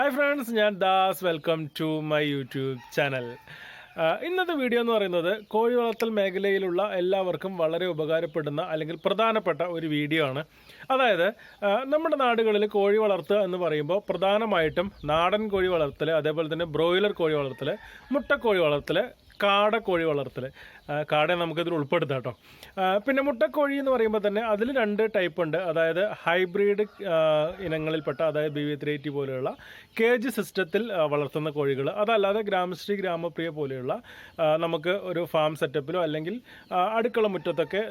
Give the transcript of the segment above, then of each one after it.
Hi friends ഞാൻ Das. Welcome to my YouTube channel ഇന്നത്തെ video എന്ന് പറയുന്നത് കോഴി വളർത്തൽ മേഖലയിലുള്ള എല്ലാവർക്കും വളരെ ഉപകാരപ്പെടുന്ന അല്ലെങ്കിൽ പ്രധാനപ്പെട്ട ഒരു വീഡിയോ ആണ്. അതായത് നമ്മുടെ നാടുകളിൽ കോഴി വളർത്തുക എന്ന് പറയുമ്പോൾ പ്രധാനമായിട്ടും നാടൻ കോഴി വളർത്തൽ അതേപോലെ തന്നെ ബ്രോയിലർ കോഴി വളർത്തൽ മുട്ടക്കോഴി വളർത്തൽ കാട കോഴി വളർത്തൽ കാട നമുക്കിതിൽ ഉൾപ്പെടുത്താം കേട്ടോ. പിന്നെ മുട്ടക്കോഴി എന്ന് പറയുമ്പോൾ തന്നെ അതിൽ രണ്ട് ടൈപ്പ് ഉണ്ട്. അതായത് ഹൈബ്രിഡ് ഇനങ്ങളിൽപ്പെട്ട അതായത് ബി വി ത്രീ എയ്റ്റി പോലെയുള്ള കേജ് സിസ്റ്റത്തിൽ വളർത്തുന്ന കോഴികൾ. അതല്ലാതെ ഗ്രാമശ്രീ ഗ്രാമപ്രിയ പോലെയുള്ള നമുക്ക് ഒരു ഫാം സെറ്റപ്പിലോ അല്ലെങ്കിൽ അടുക്കള മുറ്റത്തൊക്കെ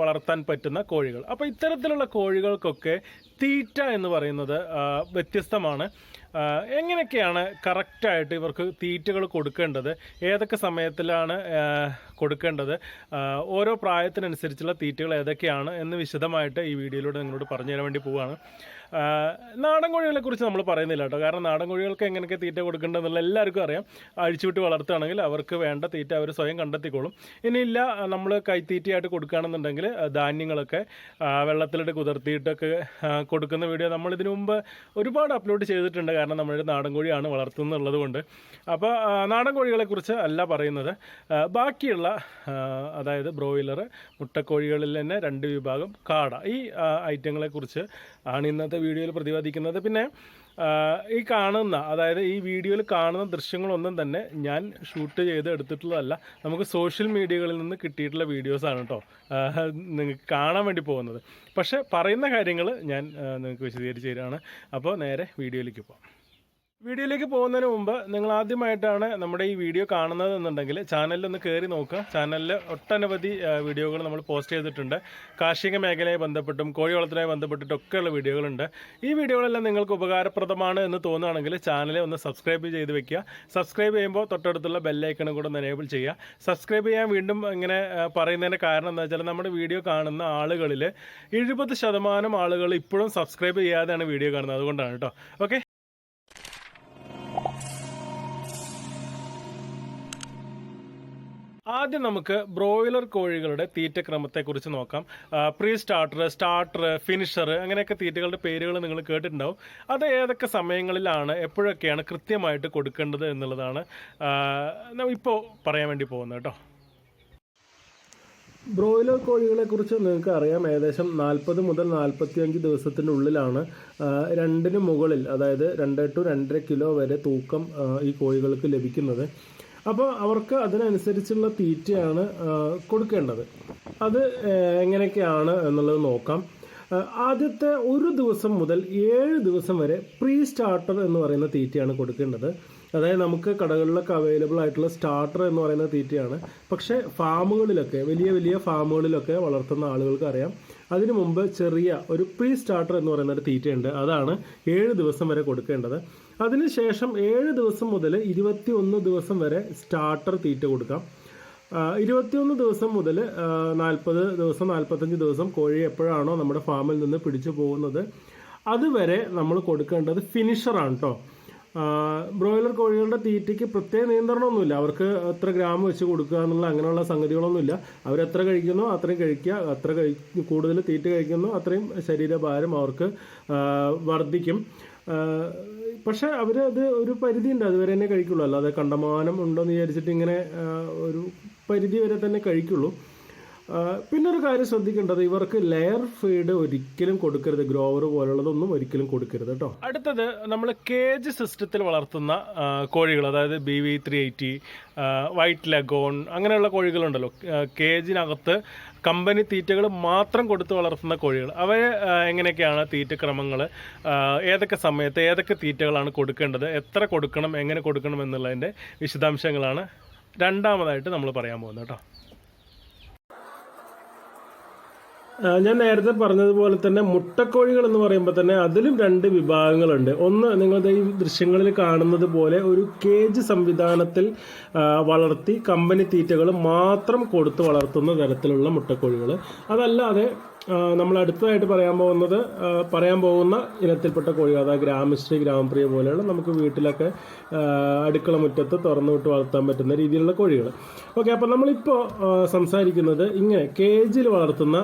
വളർത്താൻ പറ്റുന്ന കോഴികൾ. അപ്പോൾ ഇത്തരത്തിലുള്ള കോഴികൾക്കൊക്കെ തീറ്റ എന്ന് പറയുന്നത് വ്യത്യസ്തമാണ്. എങ്ങനെയൊക്കെയാണ് കറക്റ്റായിട്ട് ഇവർക്ക് തീറ്റകൾ കൊടുക്കേണ്ടത്? ഏതൊക്കെ സമയത്തിലാണ് കൊടുക്കേണ്ടത്. ഓരോ പ്രായത്തിനനുസരിച്ചുള്ള തീറ്റകൾ ഏതൊക്കെയാണ് എന്ന് വിശദമായിട്ട് ഈ വീഡിയോയിലൂടെ നിങ്ങളോട് പറഞ്ഞു തരാൻ വേണ്ടി പോവുകയാണ് നാടൻ കോഴികളെ കുറിച്ച് നമ്മൾ പറയുന്നില്ല കേട്ടോ. കാരണം നാടൻ കോഴികൾക്ക് എങ്ങനെയൊക്കെ തീറ്റ കൊടുക്കേണ്ടതെന്നുള്ള എല്ലാവർക്കും അറിയാം. അഴിച്ചുവിട്ട് വളർത്തുകയാണെങ്കിൽ അവർക്ക് വേണ്ട തീറ്റ അവർ സ്വയം കണ്ടെത്തിക്കോളും. ഇനിയില്ല നമ്മൾ കൈത്തീറ്റയായിട്ട് കൊടുക്കുകയാണെന്നുണ്ടെങ്കിൽ ധാന്യങ്ങളൊക്കെ വെള്ളത്തിലിട്ട് കുതിർത്തിയിട്ടൊക്കെ കൊടുക്കുന്ന വീഡിയോ നമ്മൾ ഇതിനു മുമ്പ് ഒരുപാട് അപ്ലോഡ് ചെയ്തിട്ടുണ്ട്. കാരണം നമ്മളൊരു നാടൻ കോഴിയാണ് വളർത്തുന്നുള്ളത് കൊണ്ട്. അപ്പോൾ നാടൻ കോഴികളെക്കുറിച്ച് അല്ല പറയുന്നത്. ബാക്കിയുള്ള ആ, അതായത് ബ്രോയിലർ മുട്ടക്കോഴികളിൽ തന്നെ രണ്ട് വിഭാഗം കാട. ഈ ഐറ്റങ്ങളെക്കുറിച്ച് ആണ് ഇന്നത്തെ വീഡിയോയിൽ പ്രതിപാദിക്കുന്നത്. പിന്നെ ഈ കാണുന്ന അതായത് ഈ വീഡിയോയിൽ കാണുന്ന ദൃശ്യങ്ങളൊന്നും തന്നെ ഞാൻ ഷൂട്ട് ചെയ്ത് എടുത്തിട്ടുള്ളതല്ല. നമുക്ക് സോഷ്യൽ മീഡിയകളിൽ നിന്ന് കിട്ടിയിട്ടുള്ള വീഡിയോസാണ് കേട്ടോ നിങ്ങൾക്ക് കാണാൻ വേണ്ടി പോകുന്നത്. പക്ഷേ പറയുന്ന കാര്യങ്ങൾ ഞാൻ നിങ്ങൾക്ക് വിശദീകരിച്ച് തരികയാണ് അപ്പോൾ നേരെ വീഡിയോയിലേക്ക് പോകാം. വീഡിയോയിലേക്ക് പോകുന്നതിന് മുമ്പ് നിങ്ങൾ ആദ്യമായിട്ടാണ് നമ്മുടെ ഈ വീഡിയോ കാണുന്നത് എന്നുണ്ടെങ്കിൽ ചാനലിൽ ഒന്ന് കയറി നോക്കുക. ചാനലിൽ ഒട്ടനവധി വീഡിയോകൾ നമ്മൾ പോസ്റ്റ് ചെയ്തിട്ടുണ്ട്. കാർഷിക മേഖലയെ ബന്ധപ്പെട്ടും കോഴി വളർത്തലുമായി ബന്ധപ്പെട്ടിട്ടും ഒക്കെയുള്ള വീഡിയോകളുണ്ട്. ഈ വീഡിയോകളെല്ലാം നിങ്ങൾക്ക് ഉപകാരപ്രദമാണ് എന്ന് തോന്നുകയാണെങ്കിൽ ചാനലെ ഒന്ന് സബ്സ്ക്രൈബ് ചെയ്ത് വെക്കുക. സബ്സ്ക്രൈബ് ചെയ്യുമ്പോൾ തൊട്ടടുത്തുള്ള ബെല്ലൈക്കണും കൂടെ ഒന്ന് എനേബിൾ ചെയ്യുക. സബ്സ്ക്രൈബ് ചെയ്യാൻ വീണ്ടും ഇങ്ങനെ പറയുന്നതിന്റെ കാരണം എന്താ വെച്ചാൽ നമ്മുടെ വീഡിയോ കാണുന്ന ആളുകളിൽ എഴുപത് ശതമാനം ആളുകൾ ഇപ്പോഴും സബ്സ്ക്രൈബ് ചെയ്യാതെയാണ് വീഡിയോ കാണുന്നത്. അതുകൊണ്ടാണ് കേട്ടോ. ഓക്കെ ആദ്യം നമുക്ക് ബ്രോയിലർ കോഴികളുടെ തീറ്റ ക്രമത്തെക്കുറിച്ച് നോക്കാം. പ്രീ സ്റ്റാർട്ടർ സ്റ്റാർട്ടർ ഫിനിഷർ അങ്ങനെയൊക്കെ തീറ്റകളുടെ പേരുകൾ നിങ്ങൾ കേട്ടിട്ടുണ്ടാവും. അത് ഏതൊക്കെ സമയങ്ങളിലാണ് എപ്പോഴൊക്കെയാണ് കൃത്യമായിട്ട് കൊടുക്കേണ്ടത് എന്നുള്ളതാണ് ഇപ്പോൾ പറയാൻ വേണ്ടി പോകുന്നത് കേട്ടോ. ബ്രോയിലർ കോഴികളെ കുറിച്ച് നിങ്ങൾക്ക് അറിയാം. ഏകദേശം നാൽപ്പത് മുതൽ നാൽപ്പത്തിയഞ്ച് ദിവസത്തിന്റെ ഉള്ളിലാണ് രണ്ടിന് മുകളിൽ അതായത് രണ്ട് ടു രണ്ടര കിലോ വരെ തൂക്കം ഈ കോഴികൾക്ക് ലഭിക്കുന്നത്. അപ്പോൾ അവർക്ക് അതിനനുസരിച്ചുള്ള തീറ്റയാണ് കൊടുക്കേണ്ടത്. അത് എങ്ങനെയൊക്കെയാണ് എന്നുള്ളത് നോക്കാം. ആദ്യത്തെ ഒരു ദിവസം മുതൽ ഏഴ് ദിവസം വരെ പ്രീ സ്റ്റാർട്ടർ എന്ന് പറയുന്ന തീറ്റയാണ് കൊടുക്കേണ്ടത്. അതായത് നമുക്ക് കടകളിലൊക്കെ അവൈലബിൾ ആയിട്ടുള്ള സ്റ്റാർട്ടർ എന്ന് പറയുന്ന തീറ്റയാണ്. പക്ഷേ ഫാമുകളിലൊക്കെ വലിയ വലിയ ഫാമുകളിലൊക്കെ വളർത്തുന്ന ആളുകൾക്ക് അറിയാം. അതിനു മുമ്പ് ചെറിയ ഒരു പ്രീ സ്റ്റാർട്ടർ എന്ന് പറയുന്ന ഒരു തീറ്റയുണ്ട്. അതാണ് ഏഴ് ദിവസം വരെ കൊടുക്കേണ്ടത്. അതിനുശേഷം ഏഴ് ദിവസം മുതൽ ഇരുപത്തി ഒന്ന് ദിവസം വരെ സ്റ്റാർട്ടർ തീറ്റ കൊടുക്കാം. ഇരുപത്തിയൊന്ന് ദിവസം മുതൽ നാൽപ്പത് ദിവസം നാൽപ്പത്തഞ്ച് ദിവസം കോഴി എപ്പോഴാണോ നമ്മുടെ ഫാമിൽ നിന്ന് പിടിച്ചു പോകുന്നത് അതുവരെ നമ്മൾ കൊടുക്കേണ്ടത് ഫിനിഷറാണ് കേട്ടോ ബ്രോയിലർ കോഴികളുടെ തീറ്റയ്ക്ക് പ്രത്യേക നിയന്ത്രണമൊന്നുമില്ല. അവർക്ക് എത്ര ഗ്രാം വെച്ച് കൊടുക്കുക എന്നുള്ള അങ്ങനെയുള്ള സംഗതികളൊന്നുമില്ല. അവരെത്ര കഴിക്കുന്നു അത്രയും കഴിക്കുക അത്ര കഴി കൂടുതൽ തീറ്റ കഴിക്കുന്നു അത്രയും ശരീരഭാരം അവർക്ക് വർദ്ധിക്കും. പക്ഷെ അവർ അത് ഒരു പരിധി ഉണ്ട് അതുവരെ തന്നെ കഴിക്കുള്ളൂ. അല്ലാതെ കണ്ടമാനം ഉണ്ടോ എന്ന് വിചാരിച്ചിട്ട് ഇങ്ങനെ ഒരു പരിധി വരെ തന്നെ കഴിക്കുള്ളൂ. ആ, പിന്നെ ഒരു കാര്യം ശ്രദ്ധിക്കേണ്ടത് ഇവർക്ക് ലെയർ ഫീഡ് ഒരിക്കലും കൊടുക്കരുത് ഗ്രോവർ പോലുള്ളതൊന്നും ഒരിക്കലും കൊടുക്കരുത് കേട്ടോ. അടുത്തത് നമ്മൾ കേജ് സിസ്റ്റത്തിൽ വളർത്തുന്ന കോഴികൾ അതായത് B V three eighty white leghorn അങ്ങനെയുള്ള കോഴികളുണ്ടല്ലോ. കേജിനകത്ത് കമ്പനി തീറ്റകൾ മാത്രം കൊടുത്ത് വളർത്തുന്ന കോഴികൾ. അവയെ എങ്ങനെയൊക്കെയാണ് തീറ്റക്രമങ്ങൾ ഏതൊക്കെ സമയത്ത് ഏതൊക്കെ തീറ്റകളാണ് കൊടുക്കേണ്ടത് എത്ര കൊടുക്കണം എങ്ങനെ കൊടുക്കണം എന്നുള്ളതിന്റെ വിശദാംശങ്ങളാണ് രണ്ടാമതായിട്ട് നമ്മൾ പറയാൻ പോകുന്നത് കേട്ടോ ആ, ഞാൻ നേരത്തെ പറഞ്ഞതുപോലെ തന്നെ മുട്ടക്കോഴികൾ എന്ന് പറയുമ്പോൾ തന്നെ അതിലും രണ്ട് വിഭാഗങ്ങളുണ്ട്. ഒന്ന് നിങ്ങളുടെ ഈ ദൃശ്യങ്ങളിൽ കാണുന്നത് പോലെ ഒരു കേജ് സംവിധാനത്തിൽ വളർത്തി കമ്പനി തീറ്റകൾ മാത്രം കൊടുത്ത് വളർത്തുന്ന തരത്തിലുള്ള മുട്ടക്കോഴികൾ അതല്ലാതെ നമ്മൾ അടുത്തതായിട്ട് പറയാൻ പോകുന്നത് പറയാൻ പോകുന്ന ഇനത്തിൽപ്പെട്ട കോഴികൾ അതായത് ഗ്രാമശ്രീ ഗ്രാമപ്രിയ പോലെയുള്ള നമുക്ക് വീട്ടിലൊക്കെ അടുക്കള മുറ്റത്ത് തുറന്നു വിട്ട് വളർത്താൻ പറ്റുന്ന രീതിയിലുള്ള കോഴികൾ. ഓക്കെ അപ്പോൾ നമ്മളിപ്പോൾ സംസാരിക്കുന്നത് ഇങ്ങനെ കേജിൽ വളർത്തുന്ന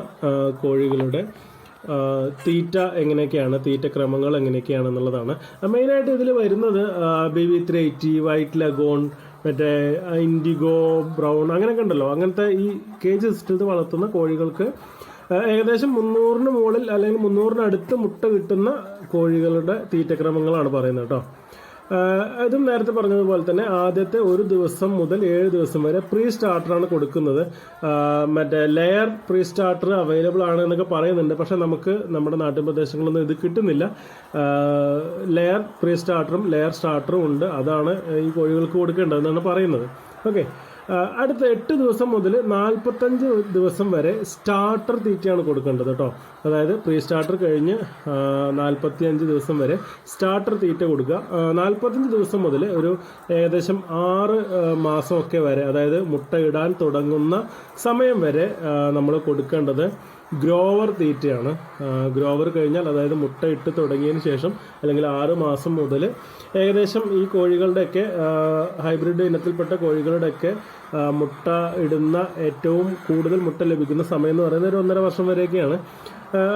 കോഴികളുടെ തീറ്റ എങ്ങനെയൊക്കെയാണ് തീറ്റ ക്രമങ്ങൾ എങ്ങനെയൊക്കെയാണെന്നുള്ളതാണ് മെയിനായിട്ട് ഇതിൽ വരുന്നത് B V three eighty white leghorn മറ്റേ ഇൻഡിഗോ ബ്രൗൺ അങ്ങനെയൊക്കെ ഉണ്ടല്ലോ. അങ്ങനത്തെ ഈ കേജ് സിസ്റ്റത്തിൽ വളർത്തുന്ന കോഴികൾക്ക് ഏകദേശം മുന്നൂറിന് മുകളിൽ അല്ലെങ്കിൽ മുന്നൂറിനടുത്ത് മുട്ട കിട്ടുന്ന കോഴികളുടെ തീറ്റക്രമങ്ങളാണ് പറയുന്നത് കേട്ടോ. അതും നേരത്തെ പറഞ്ഞതുപോലെ തന്നെ ആദ്യത്തെ ഒരു ദിവസം മുതൽ ഏഴ് ദിവസം വരെ പ്രീ സ്റ്റാർട്ടറാണ് കൊടുക്കുന്നത്. മറ്റേ ലെയർ പ്രീ സ്റ്റാർട്ടർ അവൈലബിൾ ആണ് എന്നൊക്കെ പറയുന്നുണ്ട്. പക്ഷെ നമുക്ക് നമ്മുടെ നാട്ടിൻ പ്രദേശങ്ങളൊന്നും ഇത് കിട്ടുന്നില്ല. ലെയർ പ്രീ സ്റ്റാർട്ടറും ലെയർ സ്റ്റാർട്ടറും ഉണ്ട്. അതാണ് ഈ കോഴികൾക്ക് കൊടുക്കേണ്ടതെന്നാണ് പറയുന്നത്. ഓക്കെ അടുത്ത എട്ട് ദിവസം മുതൽ നാൽപ്പത്തഞ്ച് ദിവസം വരെ സ്റ്റാർട്ടർ തീറ്റയാണ് കൊടുക്കേണ്ടത് കേട്ടോ. അതായത് പ്രീ സ്റ്റാർട്ടർ കഴിഞ്ഞ് നാൽപ്പത്തി അഞ്ച് ദിവസം വരെ സ്റ്റാർട്ടർ തീറ്റ കൊടുക്കുക. നാൽപ്പത്തഞ്ച് ദിവസം മുതൽ ഒരു ഏകദേശം ആറ് മാസമൊക്കെ വരെ അതായത് മുട്ടയിടാൻ തുടങ്ങുന്ന സമയം വരെ നമ്മൾ കൊടുക്കേണ്ടത് ഗ്രോവർ തീറ്റയാണ്. ഗ്രോവർ കഴിഞ്ഞാൽ അതായത് മുട്ട ഇട്ട് തുടങ്ങിയതിന് ശേഷം അല്ലെങ്കിൽ ആറ് മാസം മുതൽ ഏകദേശം ഈ കോഴികളുടെയൊക്കെ ഹൈബ്രിഡ് ഇനത്തിൽപ്പെട്ട കോഴികളുടെയൊക്കെ മുട്ട ഇടുന്ന ഏറ്റവും കൂടുതൽ മുട്ട ലഭിക്കുന്ന സമയം എന്ന് പറയുന്നത് ഒരു ഒന്നര വർഷം വരെയൊക്കെയാണ്.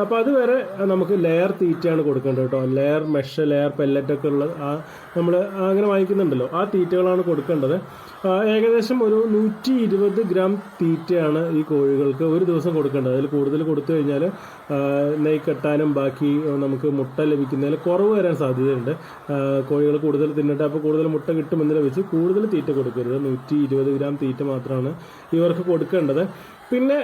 അപ്പോൾ അതുവരെ നമുക്ക് ലെയർ തീറ്റയാണ് കൊടുക്കേണ്ടത് കേട്ടോ. ലെയർ മെഷ് ലെയർ പെല്ലറ്റൊക്കെ ഉള്ള ആ നമ്മൾ അങ്ങനെ വാങ്ങിക്കുന്നുണ്ടല്ലോ. ആ തീറ്റകളാണ് കൊടുക്കേണ്ടത്. ഏകദേശം ഒരു നൂറ്റി ഇരുപത് ഗ്രാം തീറ്റയാണ് ഈ കോഴികൾക്ക് ഒരു ദിവസം കൊടുക്കേണ്ടത്. അതിൽ കൂടുതൽ കൊടുത്തു കഴിഞ്ഞാൽ നെയ് കെട്ടാനും ബാക്കി നമുക്ക് മുട്ട ലഭിക്കുന്നതിൽ കുറവ് വരാൻ സാധ്യതയുണ്ട്. കോഴികൾ കൂടുതൽ തിന്നിട്ട് അപ്പോൾ കൂടുതൽ മുട്ട കിട്ടുമെന്ന് ലഭിച്ച് കൂടുതൽ തീറ്റ കൊടുക്കരുത്. നൂറ്റി ഗ്രാം തീറ്റ മാത്രമാണ് ഇവർക്ക് കൊടുക്കേണ്ടത്. പിന്നെ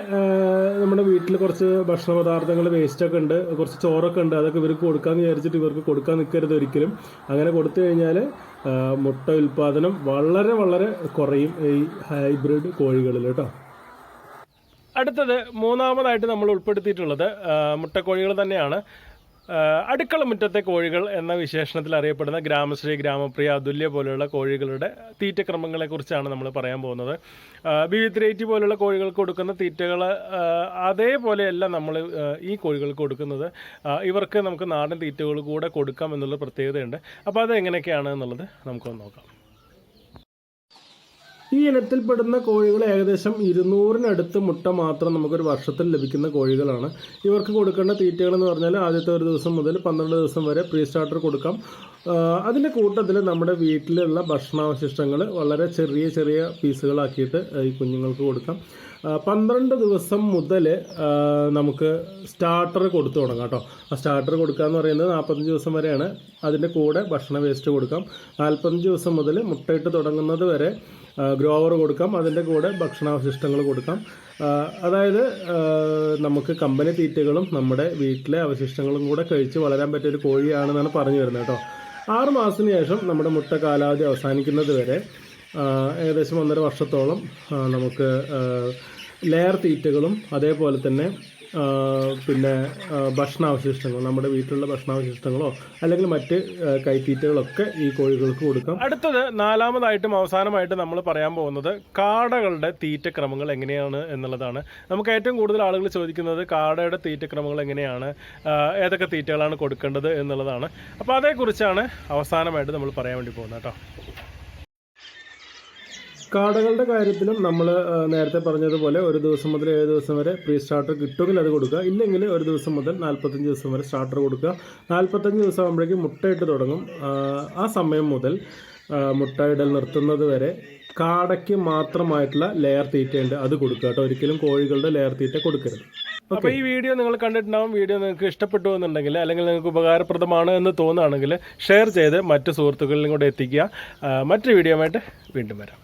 നമ്മുടെ വീട്ടിൽ കുറച്ച് ഭക്ഷണ പദാർത്ഥങ്ങൾ വേസ്റ്റൊക്കെ ഉണ്ട്. കുറച്ച് ചോറൊക്കെ ഉണ്ട്. അതൊക്കെ ഇവർക്ക് കൊടുക്കാമെന്ന് വിചാരിച്ചിട്ട് ഇവർക്ക് കൊടുക്കാൻ നിൽക്കരുത് ഒരിക്കലും. അങ്ങനെ കൊടുത്തു കഴിഞ്ഞാൽ മുട്ട ഉൽപ്പാദനം വളരെ വളരെ കുറയും ഈ ഹൈബ്രിഡ് കോഴികളിൽ കേട്ടോ. അടുത്തത് മൂന്നാമതായിട്ട് നമ്മൾ ഉൾപ്പെടുത്തിയിട്ടുള്ളത് മുട്ടക്കോഴികൾ തന്നെയാണ്. അടുക്കള മുറ്റത്തെ കോഴികൾ എന്ന വിശേഷണത്തിൽ അറിയപ്പെടുന്ന ഗ്രാമശ്രീ ഗ്രാമപ്രിയ അതുല്യ പോലെയുള്ള കോഴികളുടെ തീറ്റക്രമങ്ങളെക്കുറിച്ചാണ് നമ്മൾ പറയാൻ പോകുന്നത്. ബി ത്രീറ്റി പോലുള്ള കോഴികൾക്ക് കൊടുക്കുന്ന തീറ്റകൾ അതേപോലെയല്ല നമ്മൾ ഈ കോഴികൾക്ക് കൊടുക്കുന്നത്. ഇവർക്ക് നമുക്ക് നാടൻ തീറ്റകൾ കൂടെ കൊടുക്കാം എന്നുള്ള പ്രത്യേകതയുണ്ട്. അപ്പോൾ അത് എങ്ങനെയൊക്കെയാണ് എന്നുള്ളത് നമുക്കൊന്ന് നോക്കാം. ഈ ഇനത്തിൽപ്പെടുന്ന കോഴികൾ ഏകദേശം ഇരുന്നൂറിനടുത്ത് മുട്ട മാത്രം നമുക്കൊരു വർഷത്തിൽ ലഭിക്കുന്ന കോഴികളാണ്. ഇവർക്ക് കൊടുക്കേണ്ട തീറ്റകൾ എന്ന് പറഞ്ഞാൽ ആദ്യത്തെ ഒരു ദിവസം മുതൽ പന്ത്രണ്ട് ദിവസം വരെ പ്രീ സ്റ്റാർട്ടർ കൊടുക്കാം അതിന്റെ കൂട്ടത്തിൽ നമ്മുടെ വീട്ടിലുള്ള ഭക്ഷണാവശിഷ്ടങ്ങൾ വളരെ ചെറിയ ചെറിയ പീസുകളാക്കിയിട്ട് ഈ കുഞ്ഞുങ്ങൾക്ക് കൊടുക്കാം. പന്ത്രണ്ട് ദിവസം മുതൽ നമുക്ക് സ്റ്റാർട്ടർ കൊടുത്തു തുടങ്ങാം കേട്ടോ. ആ സ്റ്റാർട്ടർ കൊടുക്കുക എന്ന് പറയുന്നത് നാൽപ്പത്തഞ്ച് ദിവസം വരെയാണ്. അതിന്റെ കൂടെ ഭക്ഷണ വേസ്റ്റ് കൊടുക്കാം. നാൽപ്പത്തഞ്ച് ദിവസം മുതൽ മുട്ടയിട്ട് തുടങ്ങുന്നത് വരെ ഗ്രോവർ കൊടുക്കാം. അതിന്റെ കൂടെ ഭക്ഷണാവശിഷ്ടങ്ങൾ കൊടുക്കാം. അതായത് നമുക്ക് കമ്പനി തീറ്റകളും നമ്മുടെ വീട്ടിലെ അവശിഷ്ടങ്ങളും കൂടെ കഴിച്ച് വളരാൻ പറ്റിയ ഒരു കോഴിയാണെന്നാണ് പറഞ്ഞു വരുന്നത് കേട്ടോ. ആറ് മാസത്തിന് ശേഷം നമ്മുടെ മുട്ട കാലാവധി അവസാനിക്കുന്നത് വരെ ഏകദേശം ഒന്നര വർഷത്തോളം നമുക്ക് ലെയർ തീറ്റകളും അതേപോലെ തന്നെ പിന്നെ ഭക്ഷണാവശിഷ്ടങ്ങൾ നമ്മുടെ വീട്ടിലുള്ള ഭക്ഷണാവശിഷ്ടങ്ങളോ അല്ലെങ്കിൽ മറ്റ് കൈത്തീറ്റകളൊക്കെ ഈ കോഴികൾക്ക് കൊടുക്കാം. അടുത്തത് നാലാമതായിട്ടും അവസാനമായിട്ട് നമ്മൾ പറയാൻ പോകുന്നത് കാടകളുടെ തീറ്റക്രമങ്ങൾ എങ്ങനെയാണ് എന്നുള്ളതാണ്. നമുക്ക് ഏറ്റവും കൂടുതൽ ആളുകൾ ചോദിക്കുന്നത് കാടയുടെ തീറ്റക്രമങ്ങൾ എങ്ങനെയാണ് ഏതൊക്കെ തീറ്റകളാണ് കൊടുക്കേണ്ടത് എന്നുള്ളതാണ്. അപ്പോൾ അതേക്കുറിച്ചാണ് അവസാനമായിട്ട് നമ്മൾ പറയാൻ വേണ്ടി പോകുന്നത് കേട്ടോ. കാടകളുടെ കാര്യത്തിലും നമ്മൾ നേരത്തെ പറഞ്ഞതുപോലെ ഒരു ദിവസം മുതൽ ഏഴ് ദിവസം വരെ പ്രീ സ്റ്റാർട്ടർ കിട്ടുമെങ്കിൽ അത് കൊടുക്കുക. ഇല്ലെങ്കിൽ ഒരു ദിവസം മുതൽ നാൽപ്പത്തഞ്ച് ദിവസം വരെ സ്റ്റാർട്ടർ കൊടുക്കുക. നാൽപ്പത്തഞ്ച് ദിവസം ആകുമ്പോഴേക്കും മുട്ടയിട്ട് തുടങ്ങും. ആ, സമയം മുതൽ മുട്ടയിടൽ നിർത്തുന്നത് വരെ കാടയ്ക്ക് മാത്രമായിട്ടുള്ള ലെയർ തീറ്റയുണ്ട് അത് കൊടുക്കുക കേട്ടോ. ഒരിക്കലും കോഴികളുടെ ലെയർ തീറ്റ കൊടുക്കരുത്. അപ്പോൾ ഈ വീഡിയോ നിങ്ങൾ കണ്ടിട്ടുണ്ടാവും. വീഡിയോ നിങ്ങൾക്ക് ഇഷ്ടപ്പെട്ടു എന്നുണ്ടെങ്കിൽ അല്ലെങ്കിൽ നിങ്ങൾക്ക് ഉപകാരപ്രദമാണ് എന്ന് തോന്നുകയാണെങ്കിൽ ഷെയർ ചെയ്ത് മറ്റു സുഹൃത്തുക്കളിലും കൂടെ എത്തിക്കുക. മറ്റു മറ്റൊരു വീഡിയോ ആയിട്ട് വീണ്ടും വരാം.